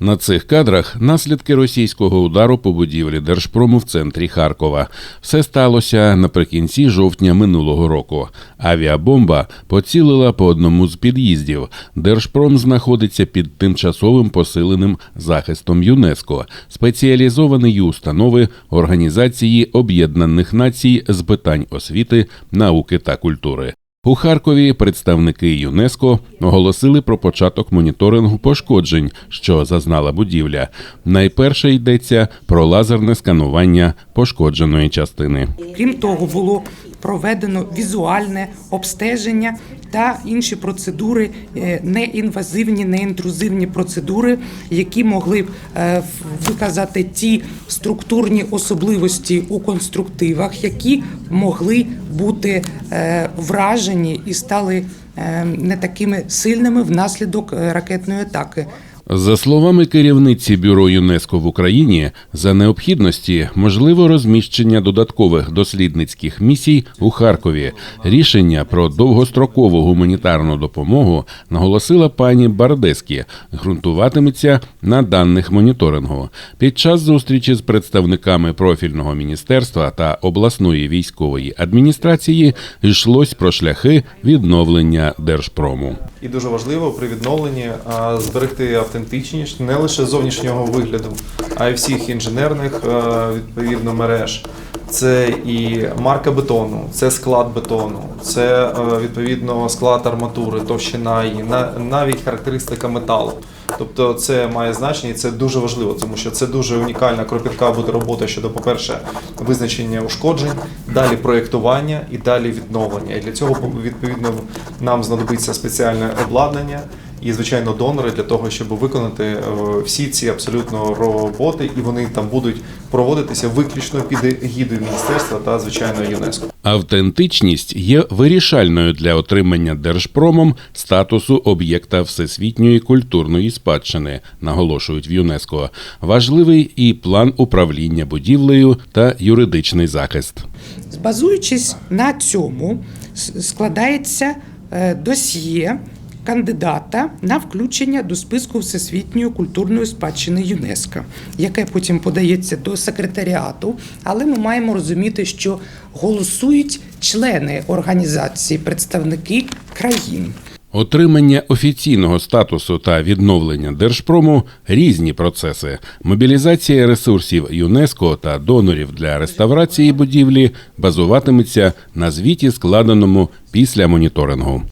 На цих кадрах наслідки російського удару по будівлі Держпрому в центрі Харкова. Все сталося наприкінці жовтня минулого року. Авіабомба поцілила по одному з під'їздів. Держпром знаходиться під тимчасовим посиленим захистом ЮНЕСКО, спеціалізованої установи Організації Об'єднаних Націй з питань освіти, науки та культури. У Харкові представники ЮНЕСКО оголосили про початок моніторингу пошкоджень, що зазнала будівля. Найперше йдеться про лазерне сканування пошкодженої частини. Крім того, було проведено візуальне обстеження та інші процедури, е, неінвазивні, неінтрузивні процедури, які могли б е, виказати ті структурні особливості у конструктивах, які могли бути е, вражені і стали не такими сильними внаслідок ракетної атаки. За словами керівниці бюро ЮНЕСКО в Україні, за необхідності можливо розміщення додаткових дослідницьких місій у Харкові. Рішення про довгострокову гуманітарну допомогу наголосила пані Бардескі, ґрунтуватиметься на даних моніторингу. Під час зустрічі з представниками профільного міністерства та обласної військової адміністрації йшлось про шляхи відновлення держпрому. І дуже важливо при відновленні зберегти автентичність не лише зовнішнього вигляду, а й всіх інженерних е, відповідно мереж. Це і марка бетону, це склад бетону, це е, відповідно склад арматури, товщина її, навіть характеристика металу. Тобто це має значення, і це дуже важливо, тому що це дуже унікальна кропітка буде робота щодо, по-перше, визначення ушкоджень, далі проєктування і далі відновлення. І для цього відповідно нам знадобиться спеціальне обладнання і, звичайно, донори для того, щоб виконати е, всі ці абсолютно роботи, і вони там будуть проводитися виключно під егідою міністерства та звичайно ЮНЕСКО. Автентичність є вирішальною для отримання держпромом статусу об'єкта всесвітньої культурної спадщини, наголошують в ЮНЕСКО. Важливий і план управління будівлею та юридичний захист. Базуючись на цьому, складається е, досьє кандидата на включення до списку Всесвітньої культурної спадщини ЮНЕСКО, яке потім подається до секретаріату. Але ми маємо розуміти, що голосують члени організації, представники країн. Отримання офіційного статусу та відновлення держпрому різні процеси. Мобілізація ресурсів ЮНЕСКО та донорів для реставрації будівлі базуватиметься на звіті, складеному після моніторингу.